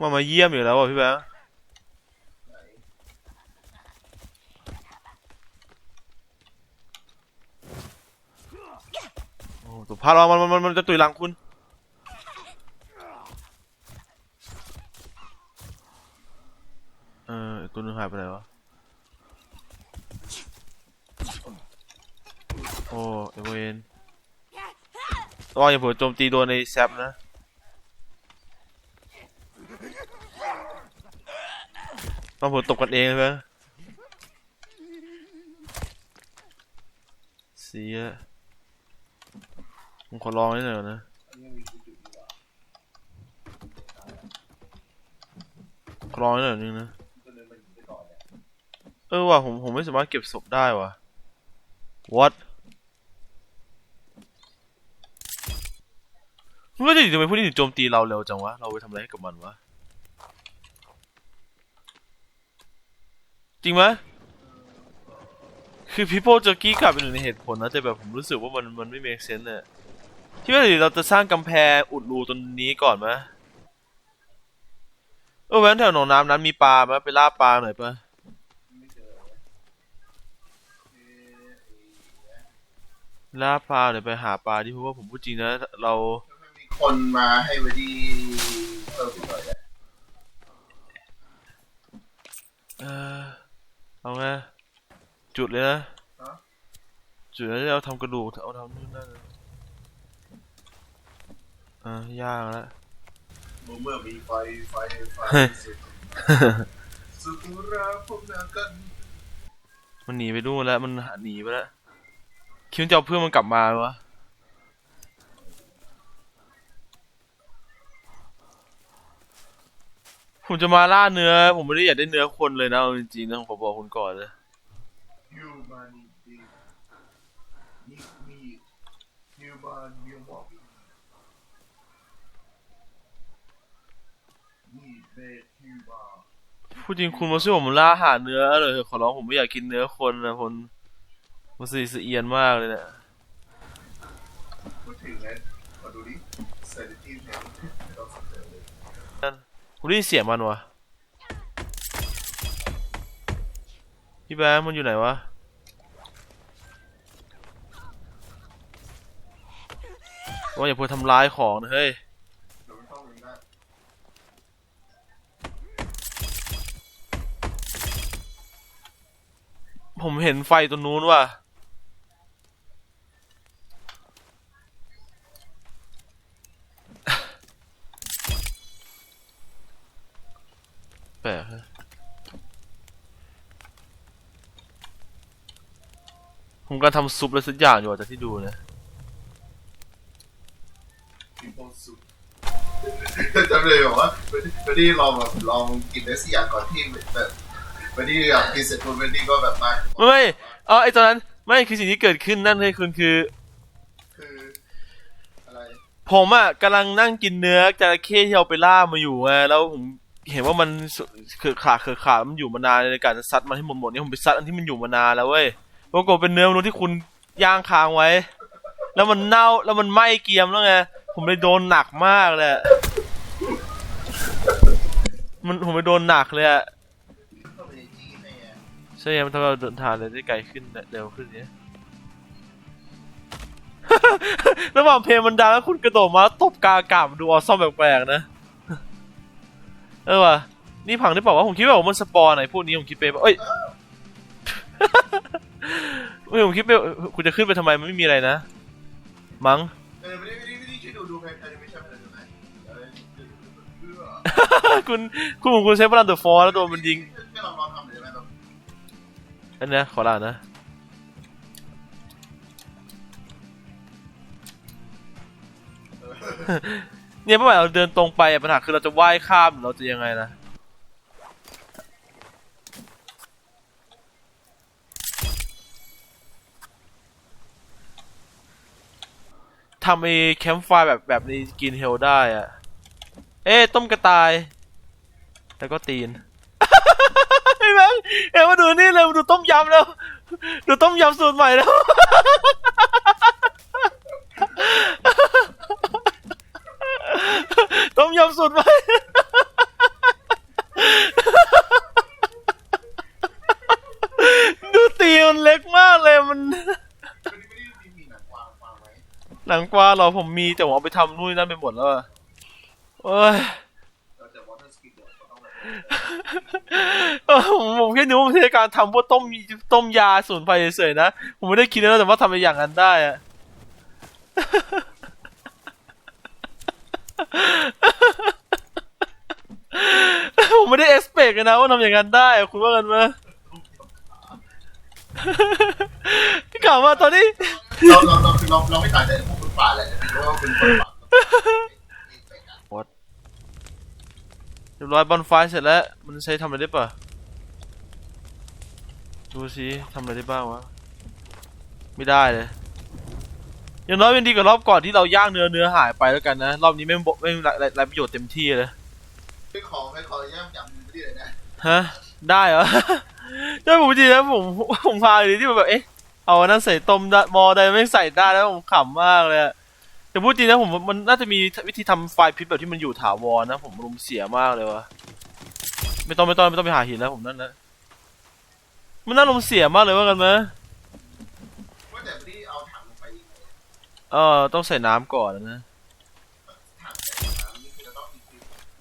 มามาเยี่ยมอยู่แล้วอะพี่แบงค์โอ้ตัวพาเรามันมันมันจะตุยหลังคุณ เอออีกตัวนึงหายไปไหนวะ โอ้เอเวนระวังอย่าเผื่อโจมตีโดนในแซปนะ ต้องผื่อตกกันเองใช่ไหมเสียผมขอลองนิดหน่อยนะขอลองนิดหน่อยนึงนะเออว่ะผมผมไม่สามารถเก็บศพได้ว่ะ what มันก็จะทำไมพวกนี้ถึงโจมตีเราเร็วจังวะ เราไปทำอะไรให้กับมันวะ จริงไหมคือ people จะกี้กลับเป็นหนึ่งในเหตุผลนะแต่แบบผมรู้สึกว่ามันมันไม่ make sense เนี่ยที่ว่าเดี๋ยวเราจะสร้างกำแพงอุดรูตรงนี้ก่อนไหมเออแว้นแถวหนองน้ำนั้นมีปลาไหมไปล่าปลาหน่อยปะล่าปลาเดี๋ยวไปหาปลาดิเพราะว่าผมพูดจริงนะ เรามันมีคนมาให้วดีเพิ่มอีกหน่อยแหละ เออ เอาไงจุดเลยนะฮะจุดแล้วจะเอาทำกระดูกเอาทำนู่นนั่นอ่าย่างแล้วเมื่อมีไฟไฟไฟสุดสุกุระพบนากันมันหนีไปนู่นแล้วมันหนีไปแล้วคิดว่าจะเอาเพื่อนมันกลับมาวะ ผมจะมาล่าเนื้อ ผมไม่ได้อยากได้เนื้อคนเลยนะเอาจริงๆนะผมขอบอกคุณก่อนเลยฮิวแมนดีนี่มีฮิวแมนมิวมอกนี่เบสฮิวแมนพูดจริงคุณมาช่วยผมล่าหาเนื้อเลยเถอะขอร้องผมไม่อยากกินเนื้อคนนะคนมันสีสะเอียนมากเลยเนี่ยพูดถึงแล้วมาดูดิเซนิตี้เนี่ยเราสนใจเลย กูได้ยินเสียงมันวะพี่แบงค์มันอยู่ไหนวะว่าอย่าเพิ่งทำร้ายของนะเฮ้ยผมเห็นไฟตรงนู้นว่ะ แปลกฮะ ผมกำลังทำซุปอะไรสักอย่างอยู่อะแต่ที่ดูนะกินโพสุดจำเลยบอกว่าวันนี้ลองแบบลองกินได้สิอย่างก่อนที่แบบวันนี้อยากกินเสร็จปุ๊บวันนี้ก็แบบมาไม่ไม่เออไอตอนนั้นไม่คือสิ่งที่เกิดขึ้นนั่นเลยคุณคือคืออะไรผมอะกำลังนั่งกินเนื้อจระเข้ที่เราไปล่ามาอยู่ไงแล้วผมเห็นว่ามันเขือขาดเขือขาดมันอยู่มานานในการจะซัดมันให้หมดหมดๆเนี่ยผมไปซัดอันที่มันอยู่มานานแล้วเว้ย ปรากฏเป็นเนื้อมนุษย์ที่คุณย่างค้างไว้ แล้วมันเน่าแล้วมันไหม้เกรียมแล้วไงผมเลยโดนหนักมากเลยมันผมไปโดนหนักเลยอะใช่ไงมันทำให้เราเดินทางเลยได้ไกลขึ้นเร็วขึ้นเนี้ยระหว่างเพลงมันดังแล้วคุณกระโดดมาตบกากาศมันดูออซ่อมแปลกๆนะ เออว่ะนี่ผังได้บอกว่าผมคิดว่ามันสปอร์ไหนพวกนี้ผมคิดไปว่าเอ้ย เฮ้ยผมคิดไปคุณจะขึ้นไปทำไมมันไม่มีอะไรนะ มั้ง เออไม่ได้ไม่ได้ไม่ได้ช่วยดูดูแพนใครจะไม่ใช่อะไรดูไหมเออเพื่อคุณคุณผมคุณใช้พลังเดอะฟอร์แล้วโดนมันยิงแค่ลองลองทำเลยไหมแบบอันนี้ขอลานะ เนี่ยเมื่อไหร่เราเดินตรงไปอะปัญหาคือเราจะว่ายข้ามหรือเราจะยังไงนะ ทำไอ้แคมป์ไฟร์แบบแบบนี้กินเฮลได้อะเอ๊ต้มกระต่าย แล้วก็ตีนไอ้แม่งเอ้มาดูนี่เลยมาดูต้มยำแล้ว ดูต้มยำสูตรใหม่แล้วต้มยำสูตรใหม่ นังปลาเหรอผมมีแต่ผมเอาไปทำนู่นนั่นไปหมดแล้วอะโอ้ยเราจะเตอร์สกิดเดี๋ยวก็ต้องแบบเออผมแค่นึกว่าวิธีการทำพวกต้มต้มยาสูนไฟเฉยๆนะ ผมไม่ได้คิดนะแต่ว่าทำไปอย่างนั้นได้อะผมไม่ได้เอ็กซ์เพกเลยนะว่าทำอย่างนั้นได้ คุณว่ากันไหมที่กล่าวว่าตอนนี้เราเราเราเราไม่ตางจากพ วกคนป่าแหละเพราะว่าเป็นคนป่าเรียบร้อยบอลไฟเสร็จแล้ว มันใช้ทำอะไรได้ปะดูสิทำอะไรได้บ้างวะ ไม่ได้เลย อย่างน้อยเป็นดีกว่ารอบก่อนที่เราย่างเนื้อเนื้อหายไปแล้วกันนะ รอบนี้ไม่บอกไม่ไรไรไรประโยชน์เต็มที่เลยไม่ขอไม่ขอย่ำยำไม่ได้เลยนะ ฮะ ได้เหรอ ได้ผมจริงนะผมผมพาอยู่ที่แบบเอ๊ะ เอาอันนั้นใส่ต้มได้หมอใดไม่ใส่ได้แล้วผมขำมากเลยอะแต่พูดจริงนะผมมันน่าจะมีวิธีทำไฟล์พิษแบบที่มันอยู่ถาวรนะผมรุมเสียมากเลยวะไม่ต้องไม่ต้องไม่ต้องไปหาหินแล้วผมนั่นนะมันน่ารุมเสียมากเลยว่ากันไหมว่าแต่ไม่ได้เอาถังลงไปยังไงเออต้องใส่น้ำก่อนนะถังใส่น้ำนี่คือจะต้องอีกที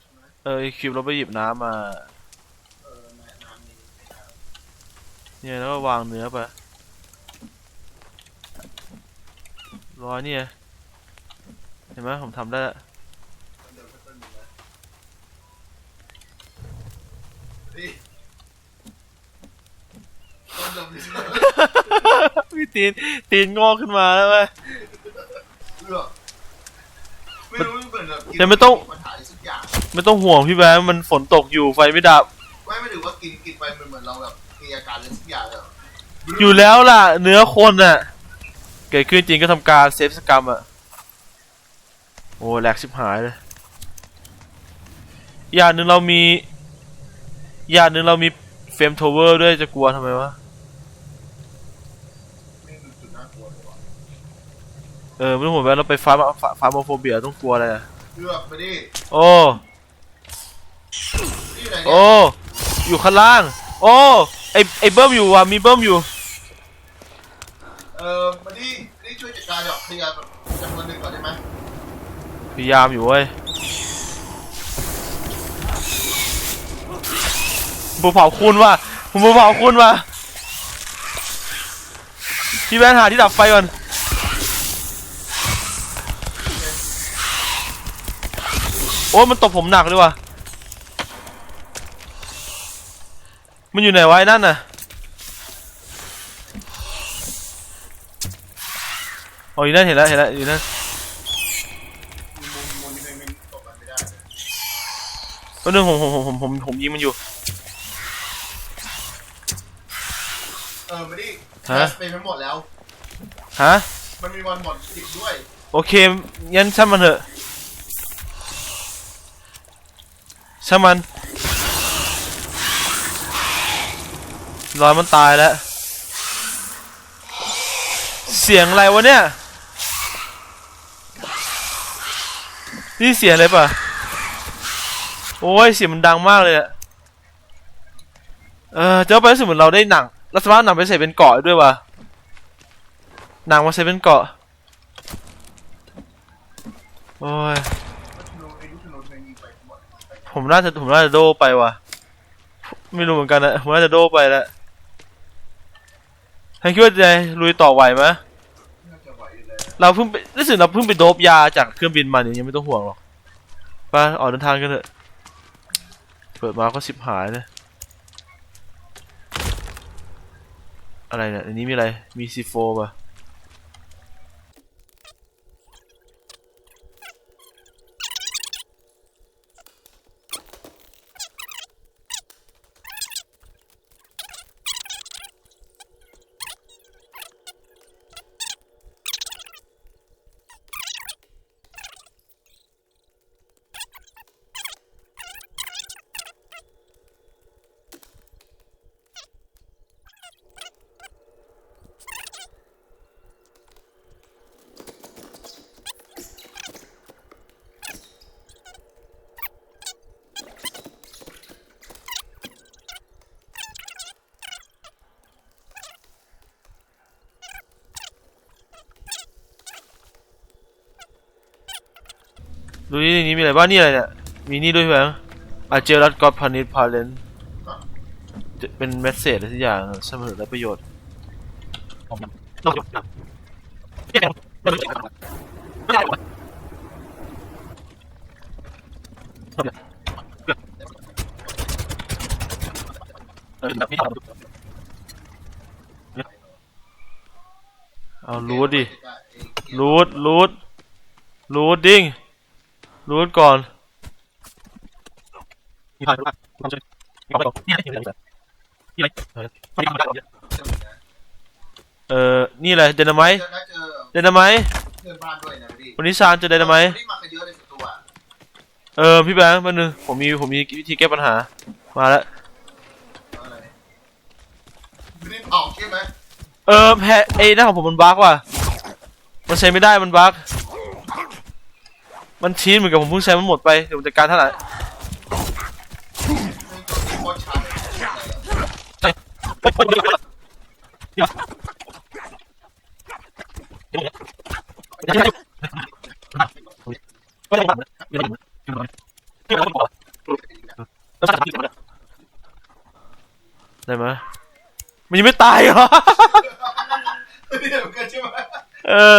ใช่ไหมเออคิวเราไปหยิบน้ำมาเออน้ำนี่ไม่ได้เนี่ยแล้วก็วางเนื้อไป ร้อยเนี่ยเห็นไหมผมทำได้แล้วเดินก็ต้นนึงนะนี่ต้นเดิมเลยใช่ไหมพี่ตีนตีนงอกขึ้นมาแล้วเว้ยเลือกไม่รู้เหมือนแบบกินแต่ไม่ต้องปัญหาอะไรสักอย่างไม่ต้องห่วงพี่แบงค์มันฝนตกอยู่ไฟไม่ดับไม่ไม่ถือว่ากินกินไปมันเหมือนเราแบบมีอาการอะไรสักอย่างแบบอยู่แล้วล่ะ เนื้อคนน่ะเกิดขึ้นจริงก็ทำการเซฟสกรรมอะโอ้แหลกชิบหายเลยอย่างหนึ่งเรามีอย่างหนึ่งเรามีเฟรมโทเวอร์ด้วยจะกลัวทำไมวะไม่รู้จุดน่ากลัวเลยว่ะเออไม่ต้องห่วงแบงค์เราไปฟาร์มฟาร์มโฟเบียต้องกลัวอะไรอะเลือกไปดิโอ้นี่ไหนเนี่โอ้ยอยู่ข้างล่าง โอ้ไอไอเบิ้มอยู่ว่ะมีเบิ้มอยู่ เออมาดินี่ช่วยจัดการดอกเคลียร์แบบจำนวนหนึ่งก่อนได้ไหมพยายามอยู่เว้ยผมเผาคุณว่ะผมเผาคุณว่ะพี่แบนหาที่ดับไฟก่อนโอ้ยมันตบผมหนักเลยว่ะมันอยู่ไหนวะไอ้นั่นน่ะ อ๋ออยู่นั่นเห็นแล้วเห็นแล้วอยู่นั่นมีมุมมุมนี้ไม่ตกกันไม่ได้แป๊บนึงผมผมผมผมผมผมยิงมันอยู่ เออมาดิฮะไปทั้งหมดแล้ว ฮะ มันมีวันหมดอีกด้วย โอเคงั้นช่างมันเถอะช่างมันรอยมันตายแล้ว เสียงอะไรวะเนี่ย นี่เสียงอะไรปะโอ้ยเสียงมันดังมากเลยอะเออเจ้าไปรู้สึกเหมือนเราได้หนังเราสามารถนำไปใส่เป็นเกาะด้วยวะหนังมาใส่เป็นเกาะ โอ้ย ผมน่าจะผมน่าจะโดไปว่ะ ไม่รู้เหมือนกันนะผมน่าจะโดไปแล้วท่านคิดว่าจะลุยต่อไหวไหม น่าจะไหวอยู่ เราเพิ่งไปรู้สึกเราเพิ่งไปโดบยาจากเครื่องบินมาเนี่ยยังไม่ต้องห่วงหรอกไปออกเดินทางกันเถอะเปิดมาก็สิบหายเลยอะไรเนี่ยอันนี้มีอะไรมีซีโฟป่ะ ดูนี่ในนี้มีอะไรบ้างนี่อะไรเนี่ยมีนี่ด้วยใช่ไหมอาเจรัตกอพานิชพาเลนเป็นเมสเซจอะไรสักอย่างเสมอและประโยชน์เอารูดดิรูดรูดรูดดิ้ง รูดก่อนเออนี่อะไรเดนามไมเจอนะเจอเดนามไมเพื่อนบ้านด้วยนะพี่วันนี้ซานเจอเดนามไมนี่มานเยอะเลยสักตัวเออพี่แบงค์มาหนึ่งผมมีผมมีวิธีแก้ปัญหา มาแล้วไรไม่ได้เผาใช่ไหมเออแพ้ไอ้หน้าของผมมันบั๊กว่ะ มันใช้ไม่ได้มันบั๊ก มันชี้เหมือนกับผมเพิ่งใช้มันหมดไปเดี๋ยวผมจัดการเท่าไหร่ซึ่งตัวนี้โคตรช้าเลยได้ไหมมันยังไม่ตายเหรอนี่เดียวกันใช่ไหมเออ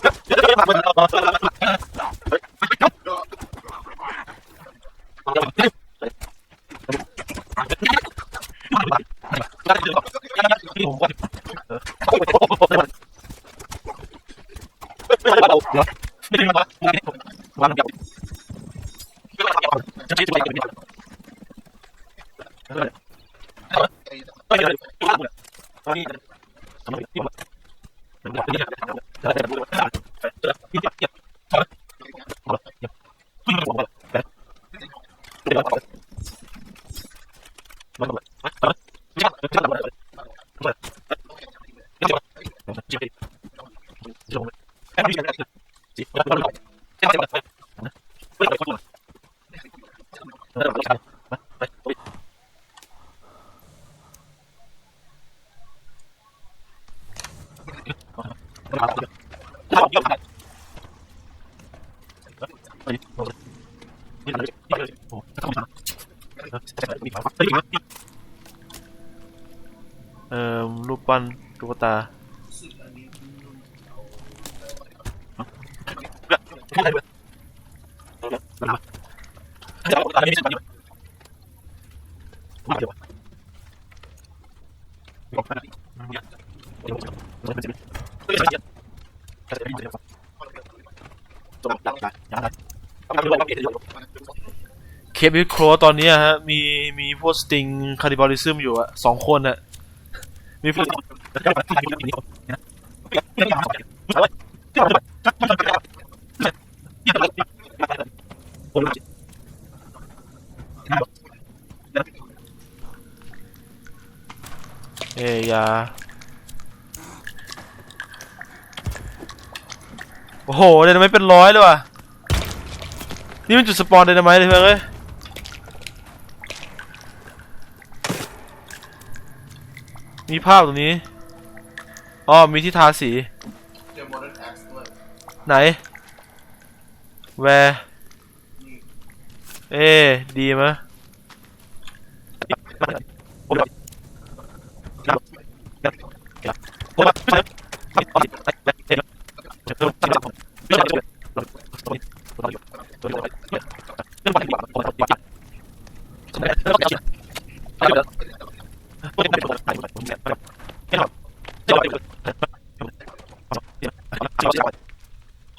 เอ่อรูปปั้นตุ๊กตา เคปวิดโครตอนนี้ฮะ มีมีพวกสติงคาริบอลิซึมอยู่อะสองคนอะมีพวกเอยอยาโอ้โหเดนไมต์เป็นร้อยเลยว่ะ นี่มันจุดสปอนเดนไมต์เลยเพื่อนเอ้ย มีภาพตรงนี้อ๋อมีที่ทาสี เจอ modern axe ด้วยไหน แวร์เอ๊ดีมะผม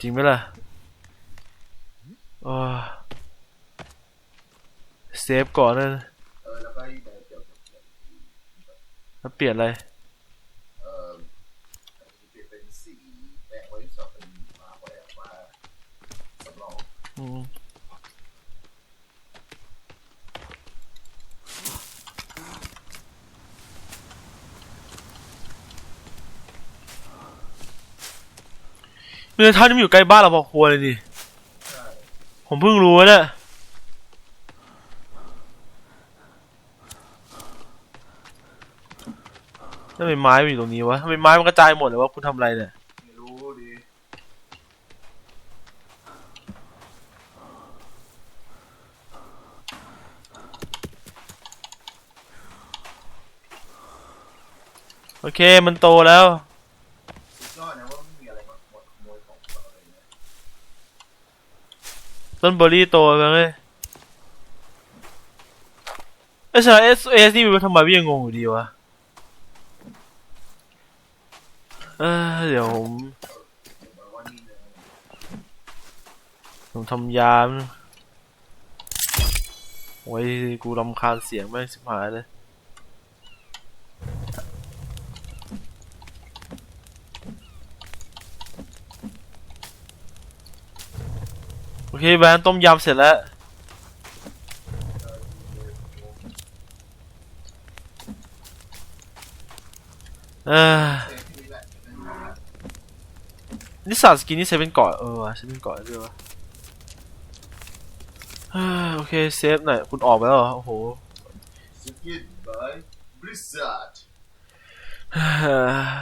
จริงไหมล่ะเซฟก่อนนั่นแล้วเปลี่ยนอะไร เมืองท่านี่มันอยู่ใกล้บ้านเราพอควรเลยดิผมเพิ่งรู้นะทำไมไม้มันอยู่ตรงนี้วะทำไมไม้มันกระจายหมดเลยวะคุณทำอะไรเนี่ย ไม่รู้ดิ โอ เคมันโตแล้วยอดนะว่าไม่มีอะไรมาหมดขโมยของเราเงี้ยต้นเบอร์รี่โตไปเลยเอสเอสเอสนี่มันทำไมพี่ยังงงอยู่ดีวะเออเดี๋ยวผมผมทำยามโอ้ยกูรำคาญเสียงแม่งสิบหายเลย เคแบรนด์ต้มยำเสร็จแล้ว เออเซฟที่นี่แหละเป็นอย่างนั้นนี่สั่งสกินนี่เซฟเป็นเกาะเออวะเซฟเป็นเกาะด้วยวะเอ้อโอเคเซฟหน่อยคุณออกไปแล้วเหรอโอ้โหสกินบายบริษัทเอ่อ